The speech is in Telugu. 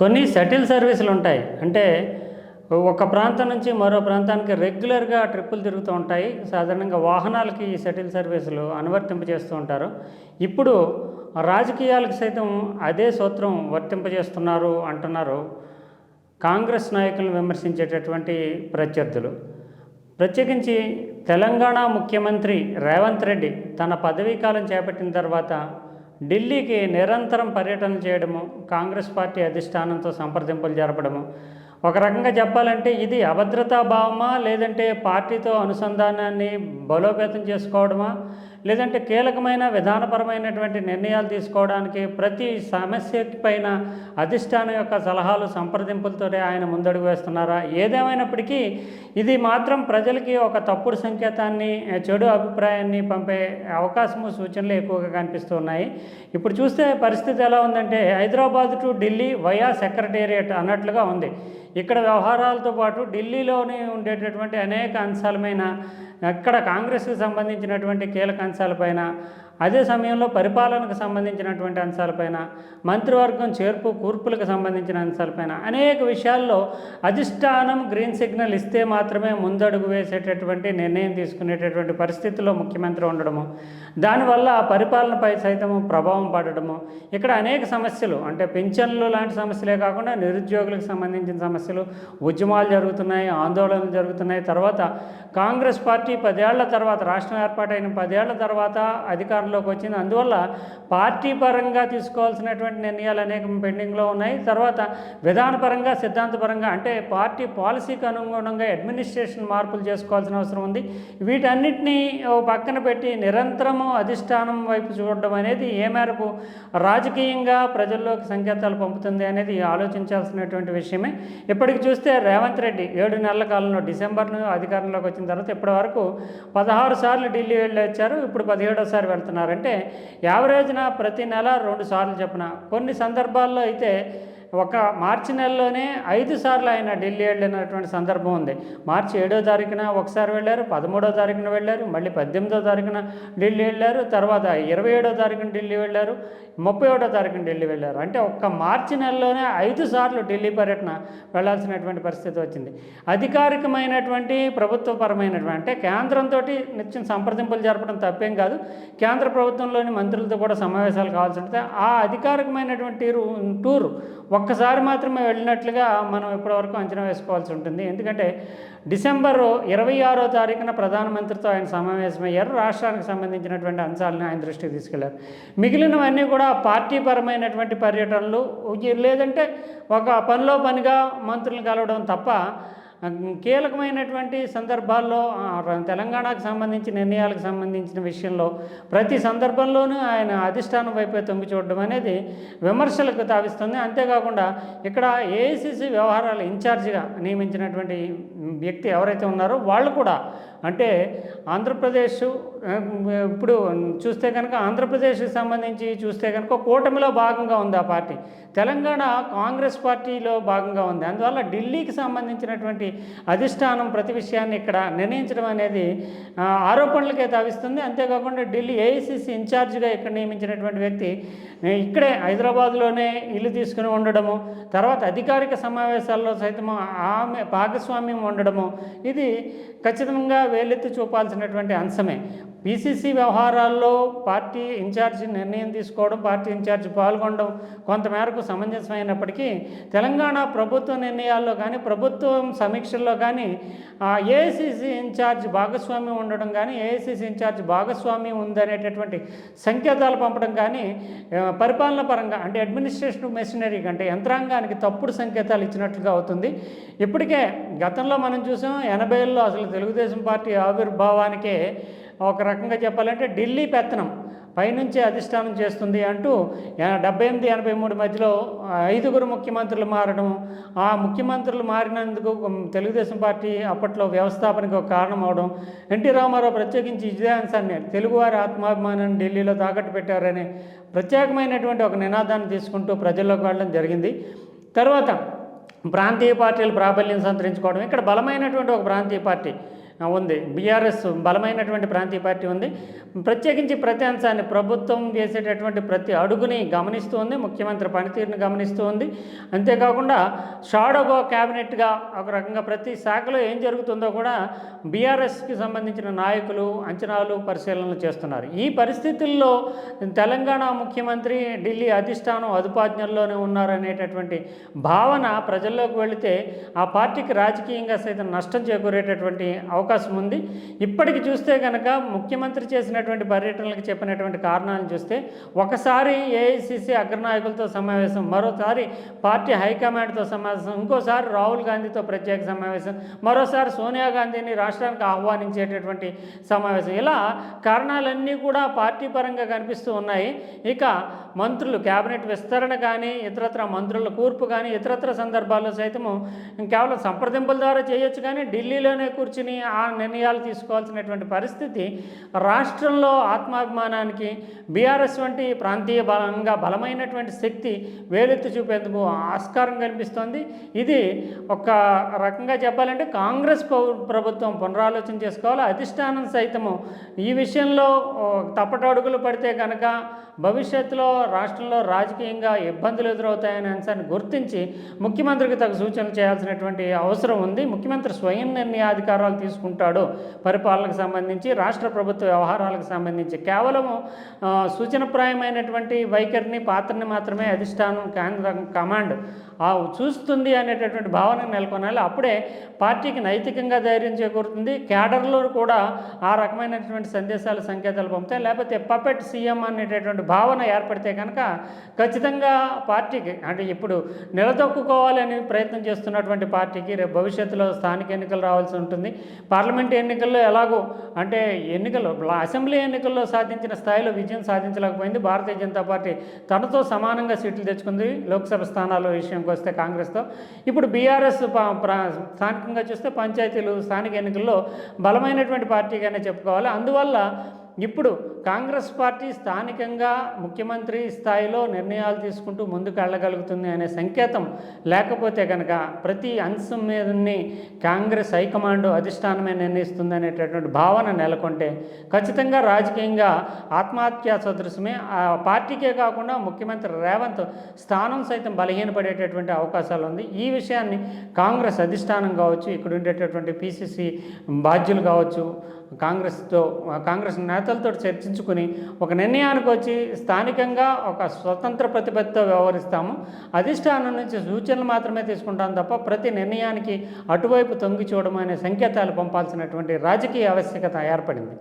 కొన్ని సెటిల్ సర్వీసులు ఉంటాయి. అంటే ఒక ప్రాంతం నుంచి మరో ప్రాంతానికి రెగ్యులర్గా ట్రిప్పులు తిరుగుతూ ఉంటాయి. సాధారణంగా వాహనాలకి ఈ సెటిల్ సర్వీసులు అనువర్తింపజేస్తూ ఉంటారు. ఇప్పుడు రాజకీయాలకు సైతం అదే సూత్రం వర్తింపజేస్తున్నారు అంటున్నారు కాంగ్రెస్ నాయకులను విమర్శించేటటువంటి ప్రత్యర్థులు. ప్రత్యేకించి తెలంగాణ ముఖ్యమంత్రి రేవంత్ రెడ్డి తన పదవీకాలం చేపట్టిన తర్వాత ఢిల్లీకి నిరంతరం పర్యటన చేయడము కాంగ్రెస్ పార్టీ అధిష్టానంతో సంప్రదింపులు జరపడము. ఒక రకంగా చెప్పాలంటే ఇది అభద్రతా భావమా లేదంటే పార్టీతో అనుసంధానాన్ని బలోపేతం చేసుకోవడమా? లేదంటే కీలకమైన విధానపరమైనటువంటి నిర్ణయాలు తీసుకోవడానికి ప్రతి సమస్య పైన అధిష్టానం యొక్క సలహాలు సంప్రదింపులతోనే ఆయన ముందడుగు వేస్తున్నారా? ఏదేమైనప్పటికీ ఇది మాత్రం ప్రజలకి ఒక తప్పుడు సంకేతాన్ని చెడు అభిప్రాయాన్ని పంపే అవకాశము సూచనలు ఎక్కువగా కనిపిస్తున్నాయి ఇప్పుడు చూస్తే పరిస్థితి ఎలా ఉందంటే Hyderabad to Delhi via secretariat అన్నట్లుగా ఉంది. ఇక్కడ వ్యవహారాలతో పాటు ఢిల్లీలోనే ఉండేటటువంటి అనేక అంశాలమైన అక్కడ కాంగ్రెస్కి సంబంధించినటువంటి కీలక అంశాలపైన అదే సమయంలో పరిపాలనకు సంబంధించినటువంటి అంశాలపైన మంత్రివర్గం చేర్పు కూర్పులకు సంబంధించిన అంశాలపైన అనేక విషయాల్లో అధిష్టానం గ్రీన్ సిగ్నల్ ఇస్తే మాత్రమే ముందడుగు వేసేటటువంటి నిర్ణయం తీసుకునేటటువంటి పరిస్థితిలో ముఖ్యమంత్రి ఉండడము దానివల్ల ఆ పరిపాలనపై సైతం ప్రభావం పడడము ఇక్కడ అనేక సమస్యలు అంటే పింఛన్లు లాంటి సమస్యలే కాకుండా నిరుద్యోగులకు సంబంధించిన సమస్యలు ఉద్యమాలు జరుగుతున్నాయి ఆందోళనలు జరుగుతున్నాయి. తర్వాత కాంగ్రెస్ పార్టీ పదేళ్ళ తర్వాత రాష్ట్రం ఏర్పాటైన పదేళ్ళ తర్వాత అధికారంలోకి వచ్చింది. అందువల్ల పార్టీ పరంగా తీసుకోవాల్సినటువంటి నిర్ణయాలు అనేక పెండింగ్లో ఉన్నాయి. తర్వాత విధానపరంగా సిద్ధాంతపరంగా అంటే పార్టీ పాలసీకి అనుగుణంగా అడ్మినిస్ట్రేషన్ మార్పులు చేసుకోవాల్సిన అవసరం ఉంది. వీటన్నిటినీ ఓ పక్కన పెట్టి నిరంతరము అధిష్టానం వైపు చూడడం అనేది ఏ మేరకు రాజకీయంగా ప్రజల్లోకి సంకేతాలు పంపుతుంది అనేది ఆలోచించాల్సినటువంటి విషయమే. ఇప్పటికి చూస్తే రేవంత్ రెడ్డి ఏడు నెలల కాలంలో డిసెంబర్ను అధికారంలోకి వచ్చిన తర్వాత ఇప్పటి వరకు పదహారు సార్లు ఢిల్లీ వెళ్ళి వచ్చారు. ఇప్పుడు పదిహేడోసారి వెళ్తున్నారు. అంటే యావరేజ్న ప్రతి నెల రెండు సార్లు చెప్పిన. కొన్ని సందర్భాల్లో అయితే ఒక మార్చి నెలలోనే ఐదు సార్లు ఆయన ఢిల్లీ వెళ్ళినటువంటి సందర్భం ఉంది. మార్చి ఏడో తారీఖున ఒకసారి వెళ్ళారు పదమూడో తారీఖున వెళ్ళారు మళ్ళీ పద్దెనిమిదో తారీఖున ఢిల్లీ వెళ్ళారు తర్వాత ఇరవై ఏడో తారీఖున ఢిల్లీ వెళ్ళారు ముప్పై ఒకటో తారీఖున ఢిల్లీ వెళ్ళారు. అంటే ఒక్క మార్చి నెలలోనే ఐదు సార్లు ఢిల్లీ పర్యటన వెళ్ళాల్సినటువంటి పరిస్థితి వచ్చింది. అధికారికమైనటువంటి ప్రభుత్వపరమైనటువంటి అంటే కేంద్రంతో నిత్యం సంప్రదింపులు జరపడం తప్పేం కాదు. కేంద్ర ప్రభుత్వంలోని మంత్రులతో కూడా సమావేశాలు కావాల్సి ఉంటుంది. ఆ అధికారికమైనటువంటి టూరు ఒక్కసారి మాత్రమే వెళ్ళినట్లుగా మనం ఇప్పటివరకు అంచనా వేసుకోవాల్సి ఉంటుంది. ఎందుకంటే డిసెంబర్ ఇరవై ఆరో తారీఖున ప్రధానమంత్రితో ఆయన సమావేశమయ్యారు. రాష్ట్రానికి సంబంధించినటువంటి అంశాలను ఆయన దృష్టికి తీసుకెళ్ళారు. మిగిలినవన్నీ కూడా పార్టీ పరమైనటువంటి పర్యటనలు లేదంటే ఒక పనిలో పనిగా మంత్రులను కలవడం తప్ప కీలకమైనటువంటి సందర్భాల్లో తెలంగాణకు సంబంధించి నిర్ణయాలకు సంబంధించిన విషయంలో ప్రతి సందర్భంలోనూ ఆయన అధిష్టానం వైపే తొంగి చూడడం అనేది విమర్శలకు తావిస్తుంది. అంతేకాకుండా ఇక్కడ ఏఐసిసి వ్యవహారాల ఇన్ఛార్జిగా నియమించినటువంటి వ్యక్తి ఎవరైతే ఉన్నారో వాళ్ళు కూడా అంటే ఆంధ్రప్రదేశ్ ఇప్పుడు చూస్తే కనుక ఆంధ్రప్రదేశ్కి సంబంధించి చూస్తే కనుక కూటమిలో భాగంగా ఉంది ఆ పార్టీ. తెలంగాణ కాంగ్రెస్ పార్టీలో భాగంగా ఉంది. అందువల్ల ఢిల్లీకి సంబంధించినటువంటి అధిష్టానం ప్రతి విషయాన్ని ఇక్కడ నిర్ణయించడం అనేది ఆరోపణలకే తావిస్తుంది. అంతేకాకుండా ఢిల్లీ ఏఐసిసి ఇన్ఛార్జిగా ఇక్కడ నియమించినటువంటి వ్యక్తి ఇక్కడే హైదరాబాద్లోనే ఇల్లు తీసుకుని ఉండడము తర్వాత అధికారిక సమావేశాల్లో సైతం ఆమె భాగస్వామ్యం ఉండడము ఇది ఖచ్చితంగా వేలెత్తి చూపాల్సినటువంటి అంశమే. పిసిసి వ్యవహారాల్లో పార్టీ ఇన్ఛార్జి నిర్ణయం తీసుకోవడం పార్టీ ఇన్ఛార్జి పాల్గొనడం కొంతమేరకు సమంజసమైనప్పటికీ తెలంగాణ ప్రభుత్వ నిర్ణయాల్లో కానీ ప్రభుత్వం సమీక్షల్లో కానీ ఏఐసిసి ఇన్ఛార్జ్ భాగస్వామ్యం ఉండడం కానీ ఏఐసిసి ఇన్ఛార్జ్ భాగస్వామ్యం ఉందనేటటువంటి సంకేతాలు పంపడం కానీ పరిపాలన పరంగా అంటే అడ్మినిస్ట్రేషన్ మెషినరీ అంటే యంత్రాంగానికి తప్పుడు సంకేతాలు ఇచ్చినట్లుగా అవుతుంది. ఇప్పటికే గతంలో మనం చూసాం ఎనభైల్లో అసలు తెలుగుదేశం పార్టీ ఆవిర్భావానికే ఒక రకంగా చెప్పాలంటే ఢిల్లీ పెత్తనం. పైనుంచే అధిష్టానం చేస్తుంది అంటూ డెబ్బై ఎనిమిది ఎనభై మూడు మధ్యలో ఐదుగురు ముఖ్యమంత్రులు మారడం ఆ ముఖ్యమంత్రులు మారినందుకు తెలుగుదేశం పార్టీ అప్పట్లో వ్యవస్థాపనకు ఒక కారణం అవడం ఎన్టీ రామారావు ప్రత్యేకించి ఇదే అంశాన్ని తెలుగువారి ఆత్మాభిమానాన్ని ఢిల్లీలో తాకట్టు పెట్టారని ప్రత్యేకమైనటువంటి ఒక నినాదాన్ని తీసుకుంటూ ప్రజల్లోకి వెళ్ళడం జరిగింది. తర్వాత ప్రాంతీయ పార్టీలు ప్రాబల్యం సంతరించుకోవడం ఇక్కడ బలమైనటువంటి ఒక ప్రాంతీయ పార్టీ ఉంది. బీఆర్ఎస్ బలమైనటువంటి ప్రాంతీయ పార్టీ ఉంది. ప్రత్యేకించి ప్రతి అంశాన్ని ప్రభుత్వం వేసేటటువంటి ప్రతి అడుగుని గమనిస్తూ ఉంది. ముఖ్యమంత్రి పనితీరుని గమనిస్తూ ఉంది. అంతేకాకుండా షాడోగో క్యాబినెట్గా ఒక రకంగా ప్రతి శాఖలో ఏం జరుగుతుందో కూడా బీఆర్ఎస్కి సంబంధించిన నాయకులు అంచనాలు పరిశీలనలు చేస్తున్నారు. ఈ పరిస్థితుల్లో తెలంగాణ ముఖ్యమంత్రి ఢిల్లీ అధిష్టానం అదుపాజ్ఞల్లోనే ఉన్నారనేటటువంటి భావన ప్రజల్లోకి వెళితే ఆ పార్టీకి రాజకీయంగా సైతం నష్టం చేకూరేటటువంటి అవకాశం అవకాశం ఉంది. ఇప్పటికి చూస్తే కనుక ముఖ్యమంత్రి చేసినటువంటి పర్యటనలకు చెప్పినటువంటి కారణాలను చూస్తే ఒకసారి ఏఐసిసి అగ్రనాయకులతో సమావేశం మరోసారి పార్టీ హైకమాండ్తో సమావేశం ఇంకోసారి రాహుల్ గాంధీతో ప్రత్యేక సమావేశం మరోసారి సోనియా గాంధీని రాష్ట్రానికి ఆహ్వానించేటటువంటి సమావేశం. ఇలా కారణాలన్నీ కూడా పార్టీ పరంగా కనిపిస్తూ ఉన్నాయి. ఇక మంత్రులు కేబినెట్ విస్తరణ కానీ ఇతరత్ర మంత్రుల కూర్పు కానీ ఇతరత్ర సందర్భాల్లో సైతము కేవలం సంప్రదింపుల ద్వారా చేయొచ్చు కానీ ఢిల్లీలోనే కూర్చుని ఆ ఆ నిర్ణయాలు తీసుకోవాల్సినటువంటి పరిస్థితి రాష్ట్రంలో ఆత్మాభిమానానికి బీఆర్ఎస్ వంటి ప్రాంతీయ బలంగా బలమైనటువంటి శక్తి వేలెత్తి చూపేందుకు ఆస్కారం కనిపిస్తోంది ఇది ఒక రకంగా చెప్పాలంటే కాంగ్రెస్ ప్రభుత్వం పునరాలోచన చేసుకోవాలి. అధిష్టానం సైతము ఈ విషయంలో తప్పటడుగులు పడితే కనుక భవిష్యత్తులో రాష్ట్రంలో రాజకీయంగా ఇబ్బందులు ఎదురవుతాయనే అంశాన్ని గుర్తించి ముఖ్యమంత్రికి తగు సూచనలు చేయాల్సినటువంటి అవసరం ఉంది. ముఖ్యమంత్రి స్వయం నిర్ణయాధికారాలు తీసుకుంటాడు పరిపాలనకు సంబంధించి రాష్ట్ర ప్రభుత్వ వ్యవహారాలకు సంబంధించి. కేవలము సూచనప్రాయమైనటువంటి వైఖరిని పాత్రని మాత్రమే అధిష్టానం కేంద్ర కమాండ్ చూస్తుంది అనేటటువంటి భావన నెలకొనాలి. అప్పుడే పార్టీకి నైతికంగా ధైర్యం చేకూరుతుంది. క్యాడర్లో కూడా ఆ రకమైనటువంటి సందేశాలు సంకేతాలు పంపుతాయి. లేకపోతే పపెట్ సీఎం అనేటటువంటి భావన ఏర్పడితే కనుక ఖచ్చితంగా పార్టీకి అంటే ఇప్పుడు నిలదొక్కుకోవాలని ప్రయత్నం చేస్తున్నటువంటి పార్టీకి రేపు భవిష్యత్తులో స్థానిక ఎన్నికలు రావాల్సి ఉంటుంది. పార్లమెంట్ ఎన్నికల్లో ఎలాగో అంటే ఎన్నికల్లో అసెంబ్లీ ఎన్నికల్లో సాధించిన స్థాయిలో విజయం సాధించలేకపోయింది భారతీయ జనతా పార్టీ. తనతో సమానంగా సీట్లు తెచ్చుకుంది లోక్సభ స్థానాల విషయంకి వస్తే కాంగ్రెస్తో. ఇప్పుడు బీఆర్ఎస్ స్థానికంగా చూస్తే పంచాయతీలు స్థానిక ఎన్నికల్లో బలమైనటువంటి పార్టీగానే చెప్పుకోవాలి. అందువల్ల ఇప్పుడు కాంగ్రెస్ పార్టీ స్థానికంగా ముఖ్యమంత్రి స్థాయిలో నిర్ణయాలు తీసుకుంటూ ముందుకు వెళ్ళగలుగుతుంది అనే సంకేతం లేకపోతే కనుక ప్రతి అంశం మీదని కాంగ్రెస్ హైకమాండ్ అధిష్టానమే నిర్ణయిస్తుంది అనేటటువంటి భావన నెలకొంటే ఖచ్చితంగా రాజకీయంగా ఆత్మహత్యా సదృశమే ఆ పార్టీకే కాకుండా ముఖ్యమంత్రి రేవంత్ స్థానం సైతం బలహీనపడేటటువంటి అవకాశాలు ఉంది. ఈ విషయాన్ని కాంగ్రెస్ అధిష్టానం కావచ్చు ఇక్కడ ఉండేటటువంటి పిసిసి బాధ్యులు కావచ్చు కాంగ్రెస్తో కాంగ్రెస్ నేతలతో చర్చించుకుని ఒక నిర్ణయానికి వచ్చి స్థానికంగా ఒక స్వతంత్ర ప్రతిపత్తితో వ్యవహరిస్తాము. అధిష్టానం నుంచి సూచనలు మాత్రమే తీసుకుంటాం తప్ప ప్రతి నిర్ణయానికి అటువైపు తొంగి చూడడం అనే సంకేతాలు పంపాల్సినటువంటి రాజకీయ ఆవశ్యకత ఏర్పడింది.